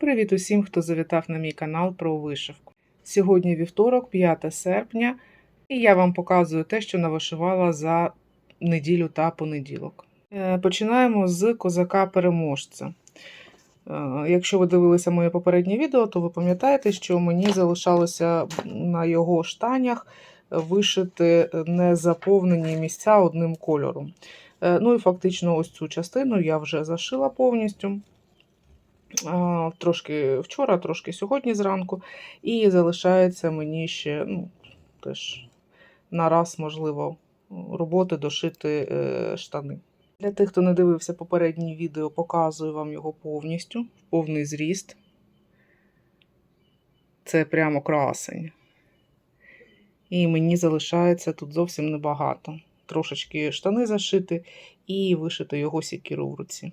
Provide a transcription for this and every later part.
Привіт усім, хто завітав на мій канал про вишивку. Сьогодні вівторок, 5 серпня, і я вам показую те, що навишивала за неділю та понеділок. Е, Починаємо з козака-переможця. Е, Якщо ви дивилися моє попереднє відео, то ви пам'ятаєте, що мені залишалося на його штанях вишити незаповнені місця одним кольором. Е, Ну і фактично ось цю частину я вже зашила повністю. Трошки вчора, трошки сьогодні зранку. І залишається мені ще ну, теж на раз, можливо, роботи дошити е, штани. Для тих, хто не дивився попереднє відео, показую вам його повністю, в повний зріст. Це прямо красень. І мені залишається тут зовсім небагато. Трошечки штани зашити і вишити його сікіру в руці.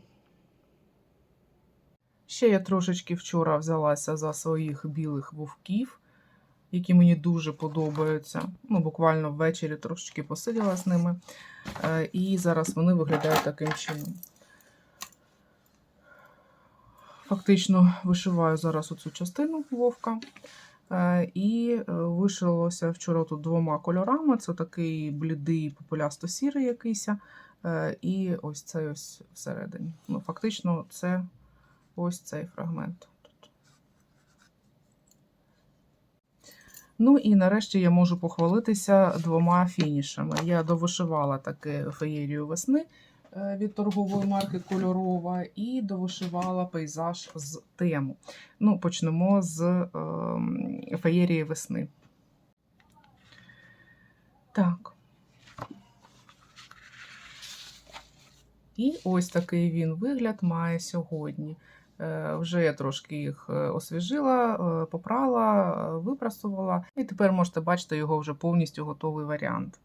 Ще я трошечки вчора взялася за своїх білих вовків, які мені дуже подобаються. Ну, буквально ввечері трошечки посиділа з ними. Е, І зараз вони виглядають таким чином. Фактично вишиваю зараз оцю частину вовка. Е, І е, вишилося вчора тут двома кольорами. Це такий блідий популясто-сірий якийсь. І ось цей ось всередині. Ну, Фактично, це ось цей фрагмент. Ну і нарешті я можу похвалитися двома фінішами. Я довишивала таки феєрію весни е, від торгової марки Кольорова і довишивала пейзаж з тему. Ну, почнемо з е, феєрії весни. Так. І ось такий він вигляд має сьогодні. Е, Вже я трошки їх е, освіжила, е, попрала, випрасувала, і тепер можете бачити його вже повністю готовий варіант.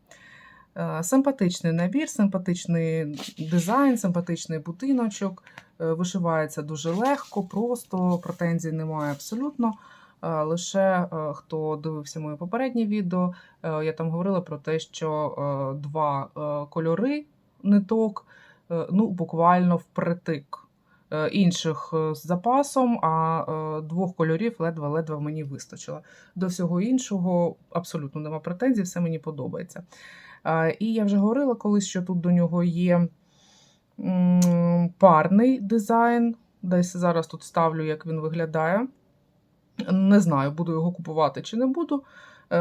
Симпатичний набір, симпатичний дизайн, симпатичний будиночок. Вишивається дуже легко, просто претензій немає абсолютно. Лише хто дивився моє попереднє відео, я там говорила про те, що два кольори ниток ну, буквально впритик. Е, Інших е, з запасом, а е, двох кольорів ледве-ледве мені вистачило. До всього іншого абсолютно нема претензій, все мені подобається. І я вже говорила колись, що тут до нього є парний дизайн. Десь зараз тут ставлю, як він виглядає. Не знаю, буду його купувати чи не буду.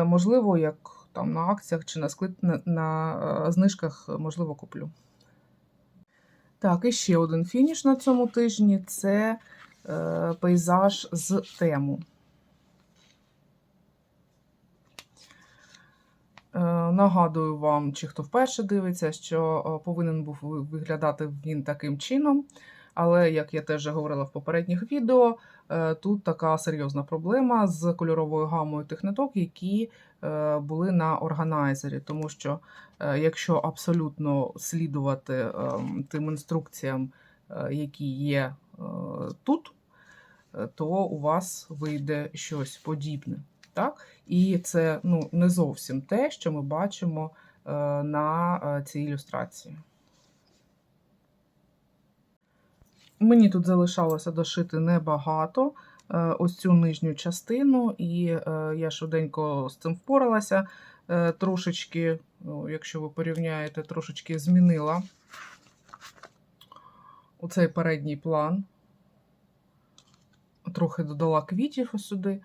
Можливо, як там на акціях чи на, склад... на, на знижках, можливо, куплю. Так, і ще один фініш на цьому тижні це е, пейзаж з тему. Е, Нагадую вам, чи хто вперше дивиться, що е, повинен був виглядати він таким чином. Але, як я теж говорила в попередніх відео, е, тут така серйозна проблема з кольоровою гамою тих ниток, які е, були на органайзері. Тому що, е, якщо абсолютно слідувати ем, тим інструкціям, які є тут, то у вас вийде щось подібне. Так? І це ну, не зовсім те, що ми бачимо на цій ілюстрації. Мені тут залишалося дошити небагато е, ось цю нижню частину, і е, я швиденько з цим впоралася. Е, Трошечки, ну, якщо ви порівняєте, трошечки змінила оцей передній план. Трохи додала квітів сюди.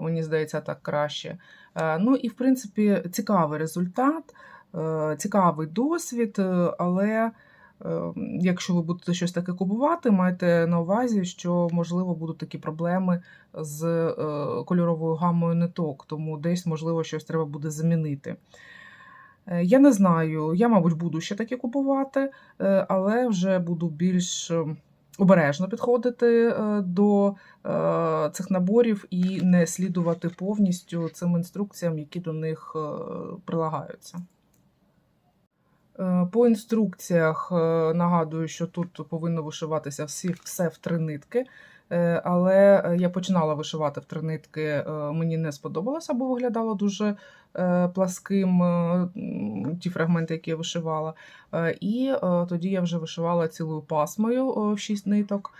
Мені здається, так краще. Ну і, в принципі, цікавий результат, цікавий досвід, але якщо ви будете щось таке купувати, майте на увазі, що, можливо, будуть такі проблеми з е, кольоровою гамою ниток, тому десь, можливо, щось треба буде замінити. Е, Я не знаю, я, мабуть, буду ще таке купувати, е, але вже буду більш е, обережно підходити до цих наборів і не слідувати повністю цим інструкціям, які до них прилагаються. Е, По інструкціях е, нагадую, що тут повинно вишиватися всі, все в три нитки. Е, Але я починала вишивати в три нитки, мені не сподобалося, бо виглядало дуже пласким ті фрагменти, які я вишивала. І тоді я вже вишивала цілою пасмою в шість ниток,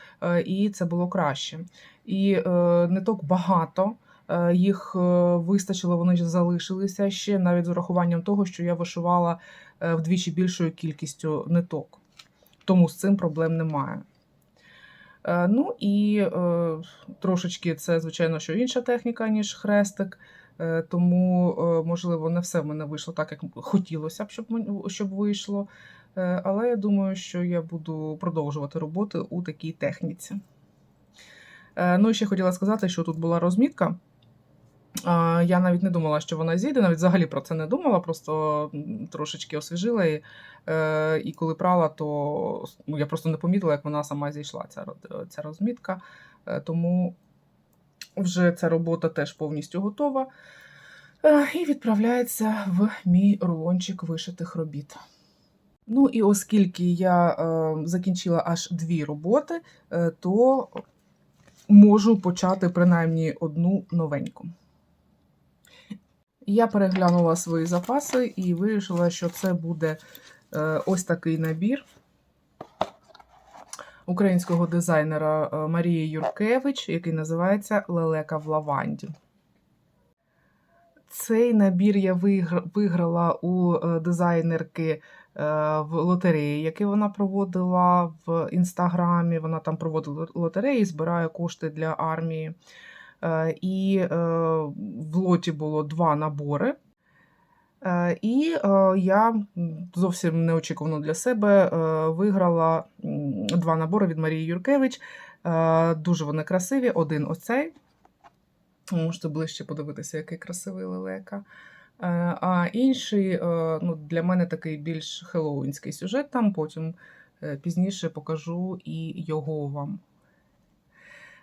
і це було краще. І ниток багато. Е, Їх е, вистачило, вони залишилися ще навіть з урахуванням того, що я вишивала е, вдвічі більшою кількістю ниток. Тому з цим проблем немає. Ну і трошечки це, звичайно, що інша техніка, ніж хрестик. Тому, можливо, не все в мене вийшло так, як хотілося б, щоб, щоб вийшло. Але я думаю, що я буду продовжувати роботи у такій техніці. Ну і ще хотіла сказати, що тут була розмітка. Я навіть не думала, що вона зійде, навіть взагалі про це не думала, просто трошечки освіжила її. Е, І коли прала, то ну, я просто не помітила, як вона сама зійшла, ця, ця розмітка. Е, Тому вже ця робота теж повністю готова. Е, І відправляється в мій рулончик вишитих робіт. Ну і оскільки я е, закінчила аж дві роботи, е, то можу почати принаймні одну новеньку. Я переглянула свої запаси і вирішила, що це буде е, ось такий набір українського дизайнера е, Марії Юркевич, який називається Лелека в лаванді. Цей набір я виграла у е, дизайнерки в лотереї, які вона проводила в інстаграмі. Вона там проводила лотереї, збирає кошти для армії. Е, І е, в лоті було два набори. Е, І я зовсім неочікувано для себе виграла два набори від Марії Юркевич. Дуже вони красиві. Один оцей. Можете ближче подивитися, який красивий лелека. А інший ну, для мене такий більш хеллоуінський сюжет. Там потім пізніше покажу і його вам.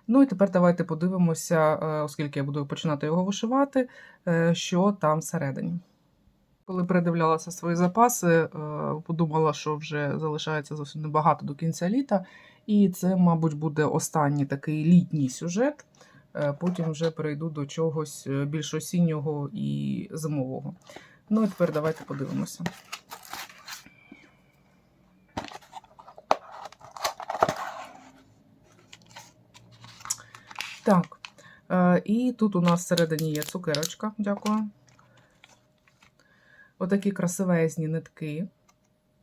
Ну і тепер давайте подивимося, е, оскільки я буду починати його вишивати, е, що там всередині. Коли передивлялася свої запаси, е, подумала, що вже залишається зовсім небагато до кінця літа, і це, мабуть, буде останній такий літній сюжет. Потім вже перейду до чогось більш осіннього і зимового. Ну і тепер давайте подивимося. Так, е, і тут у нас всередині є цукерочка, дякую. Отакі красивезні нитки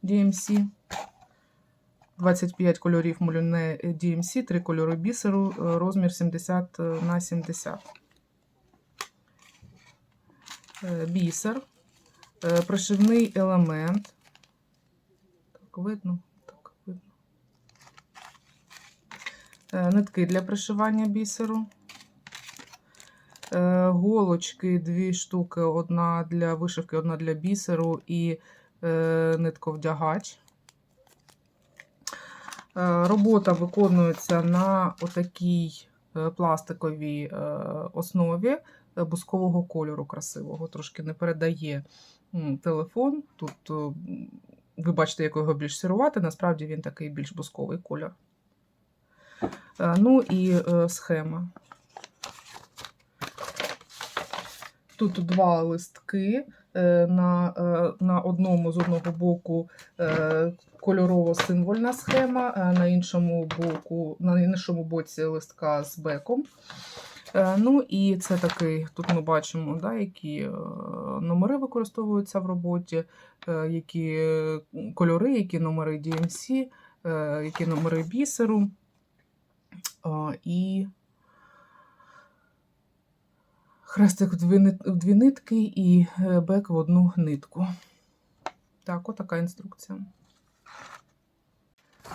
DMC. 25 кольорів мулюне DMC, 3 кольори бісеру, е, розмір 70 на 70. Е, Бісер, е, пришивний елемент. Так, видно. Е, Нитки для пришивання бісеру. Е, Голочки дві штуки, одна для вишивки, одна для бісеру і е, нитковдягач. Е, Робота виконується на отакій е, пластиковій е, основі е, бускового кольору красивого. Трошки не передає телефон. Тут е, ви бачите, як його більш сірувати, насправді він такий більш бусковий кольор. Е, Ну і е, схема. Тут два листки. е, На, на одному з одного боку кольорово-символьна схема, на іншому боку, на іншому боці листка з беком. Ну і це такий, тут ми бачимо, да, які номери використовуються в роботі, які кольори, які номери DMC, які номери бісеру. І хрестик в дві, в дві нитки і е, бек в одну нитку. Так, отака інструкція.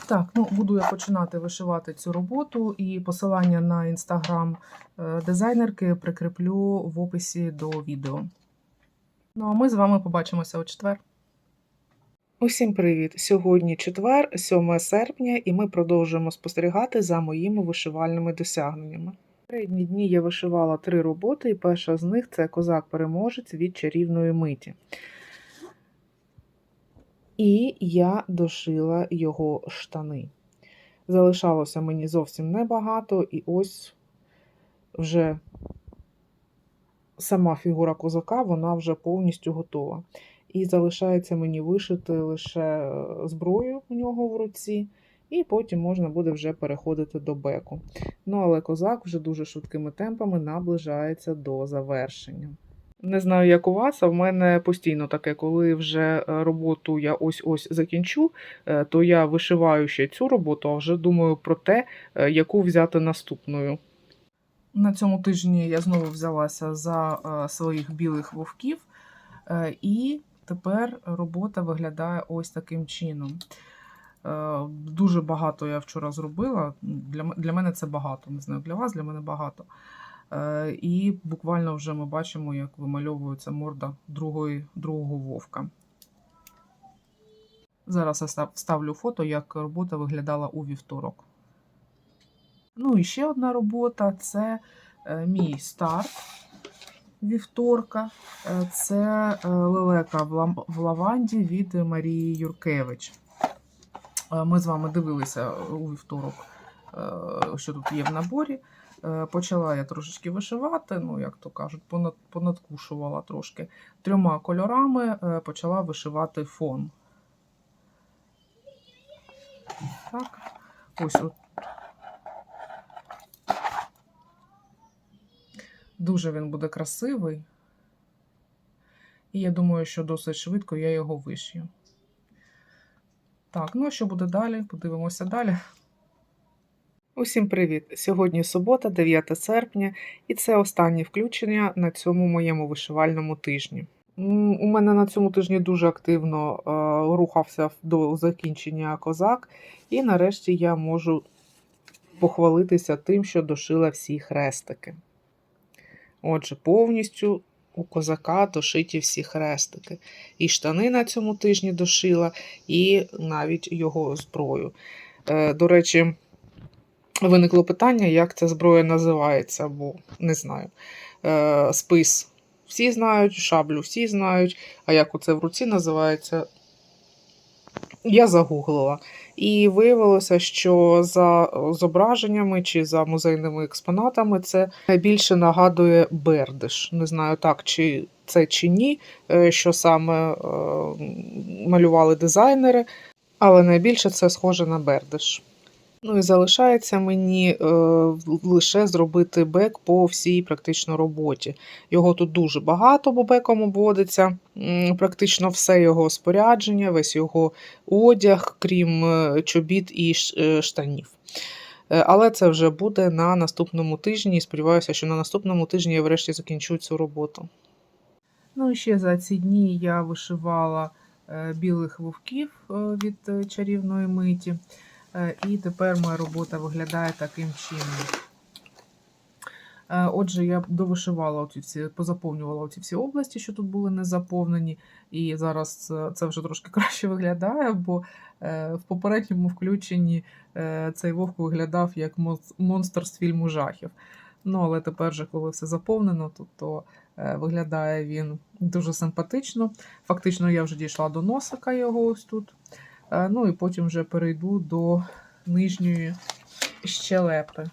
Так, ну буду я починати вишивати цю роботу, і посилання на інстаграм е, дизайнерки прикріплю в описі до відео. Ну а ми з вами побачимося у четвер. Усім привіт! Сьогодні четвер, 7 серпня, і ми продовжуємо спостерігати за моїми вишивальними досягненнями. Передні дні я вишивала три роботи, і перша з них це козак-переможець від чарівної миті. І я дошила його штани. Залишалося мені зовсім небагато, і ось вже сама фігура козака, вона вже повністю готова. І залишається мені вишити лише е, зброю у нього в руці, і потім можна буде вже переходити до беку. Ну, але козак вже дуже швидкими темпами наближається до завершення. Не знаю, як у вас, а в мене постійно таке, коли вже е, роботу я ось-ось закінчу, е, то я вишиваю ще цю роботу, а вже думаю про те, яку взяти наступною. На цьому тижні я знову взялася за своїх білих вовків, і тепер робота виглядає ось таким чином. Е, Дуже багато я вчора зробила. Для, для мене це багато. Не знаю, для вас, для мене багато. Е, І буквально вже ми бачимо, як вимальовується морда другої, другого вовка. Зараз я став- вставлю фото, як робота виглядала у вівторок. Ну і ще одна робота це е, мій старт вівторка. Е, Це е, лелека в лаванді від Марії Юркевич. Е, Ми з вами дивилися у вівторок, що тут є в наборі. Почала я трошечки вишивати, ну, як то кажуть, понад, понадкушувала трошки. Трьома кольорами почала вишивати фон. Так, ось от. Дуже він буде красивий. І я думаю, що досить швидко я його вишью. Так, ну а що буде далі? Подивимося далі. Усім привіт! Сьогодні субота, 9 серпня, і це останнє включення на цьому моєму вишивальному тижні. У мене на цьому тижні дуже активно е, рухався до закінчення козак, і нарешті я можу похвалитися тим, що дошила всі хрестики. Отже, повністю у козака дошиті всі хрестики. І штани на цьому тижні дошила, і навіть його зброю. Е, До речі, виникло питання, як ця зброя називається, бо не знаю. Е, Спис всі знають, шаблю всі знають, а як оце в руці називається, я загуглила. І виявилося, що за зображеннями чи за музейними експонатами це найбільше нагадує бердиш. Не знаю так, чи це чи ні, е, що саме е, малювали дизайнери, але найбільше це схоже на бердиш. Ну і залишається мені е, лише зробити бек по всій практично роботі. Його тут дуже багато, бо беком обводиться практично все його спорядження, весь його одяг, крім е, чобіт і е, штанів. Е, Але це вже буде на наступному тижні. і Сподіваюся, що на наступному тижні я врешті закінчу цю роботу. Ну і ще за ці дні я вишивала білих вовків від чарівної миті. Е, І тепер моя робота виглядає таким чином. Е, Отже, я довишивала оці всі, позаповнювала оці всі області, що тут були не заповнені. І зараз це, вже трошки краще виглядає, бо е, в попередньому включенні цей вовк виглядав як монстр з фільму жахів. Ну, але тепер, же, коли все заповнено, то, то виглядає він дуже симпатично. Фактично, я вже дійшла до носика його ось тут. Е, Ну і потім вже перейду до нижньої щелепи.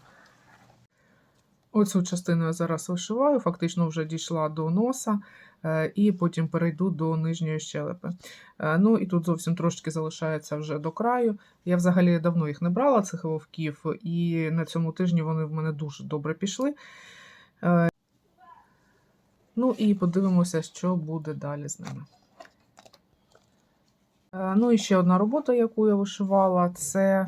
Оцю частину я зараз вишиваю, фактично вже дійшла до носа, е, і потім перейду до нижньої щелепи. Е, Ну і тут зовсім трошки залишається вже до краю. Я взагалі давно їх не брала, цих вовків, і на цьому тижні вони в мене дуже добре пішли. Ну і подивимося, що буде далі з ними. Е, Ну і ще одна робота, яку я вишивала, це е,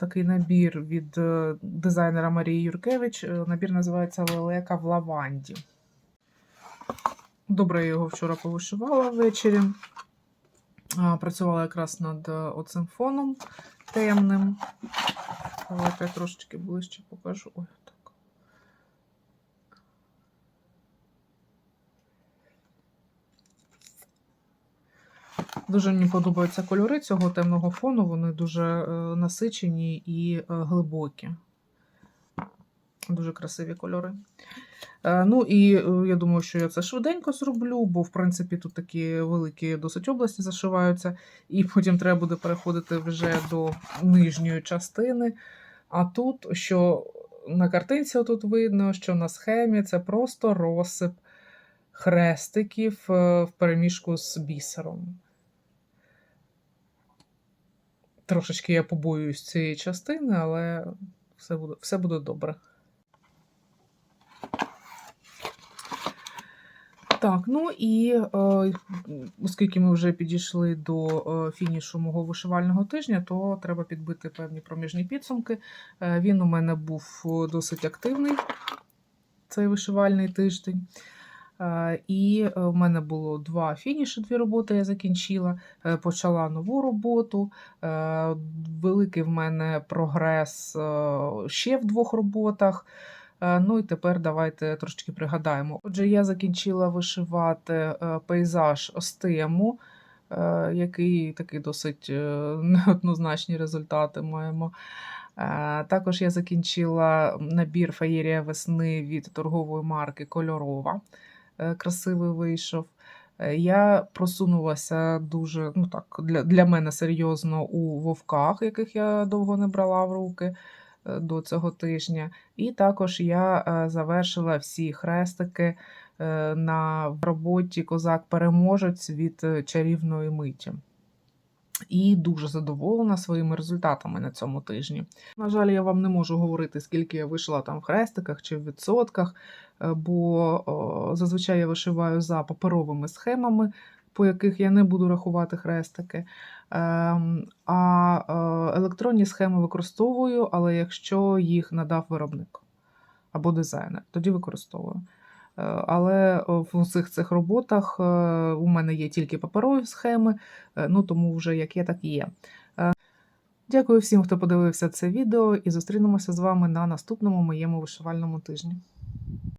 такий набір від е, дизайнера Марії Юркевич. Набір називається Лелека в лаванді. Добре, я його вчора повишивала ввечері. Працювала якраз над оцим фоном темним. Давайте я трошечки ближче покажу. Ой, Дуже мені подобаються кольори цього темного фону, вони дуже е, насичені і е, глибокі. Дуже красиві кольори. Е, Ну і я думаю, що я це швиденько зроблю, бо в принципі тут такі великі досить області зашиваються, і потім треба буде переходити вже до нижньої частини. А тут, що на картинці тут видно, що на схемі це просто розсип хрестиків в переміжку з бісером. Трошечки я побоююсь цієї частини, але все буде, все буде добре. Так, ну і е, оскільки ми вже підійшли до е, фінішу мого вишивального тижня, то треба підбити певні проміжні підсумки. Е, він у мене був досить активний, цей вишивальний тиждень. Е, І е, в мене було два фініші, дві роботи я закінчила, е, почала нову роботу. Великий в мене прогрес ще в двох роботах. Ну і тепер давайте трошки пригадаємо. Отже, я закінчила вишивати пейзаж е, який такий досить неоднозначні результати маємо. Також я закінчила набір феєрія весни від торгової марки Кольорова. Е, Красивий вийшов. Е, Я просунулася дуже ну так, для, для мене серйозно у вовках, яких я довго не брала в руки е, до цього тижня. І також я завершила всі хрестики на роботі Козак-переможець від чарівної миті. І дуже задоволена своїми результатами на цьому тижні. На жаль, я вам не можу говорити, скільки я вийшла там в хрестиках чи в відсотках, е, бо зазвичай я вишиваю за паперовими схемами, по яких я не буду рахувати хрестики. Ем, А е, електронні схеми використовую, але якщо їх надав виробник або дизайнер, тоді використовую. Е, Але в усіх цих роботах е, у мене є тільки паперові схеми, е, ну тому вже як є, так і є. Е, Дякую всім, хто подивився це відео, і зустрінемося з вами на наступному моєму вишивальному тижні.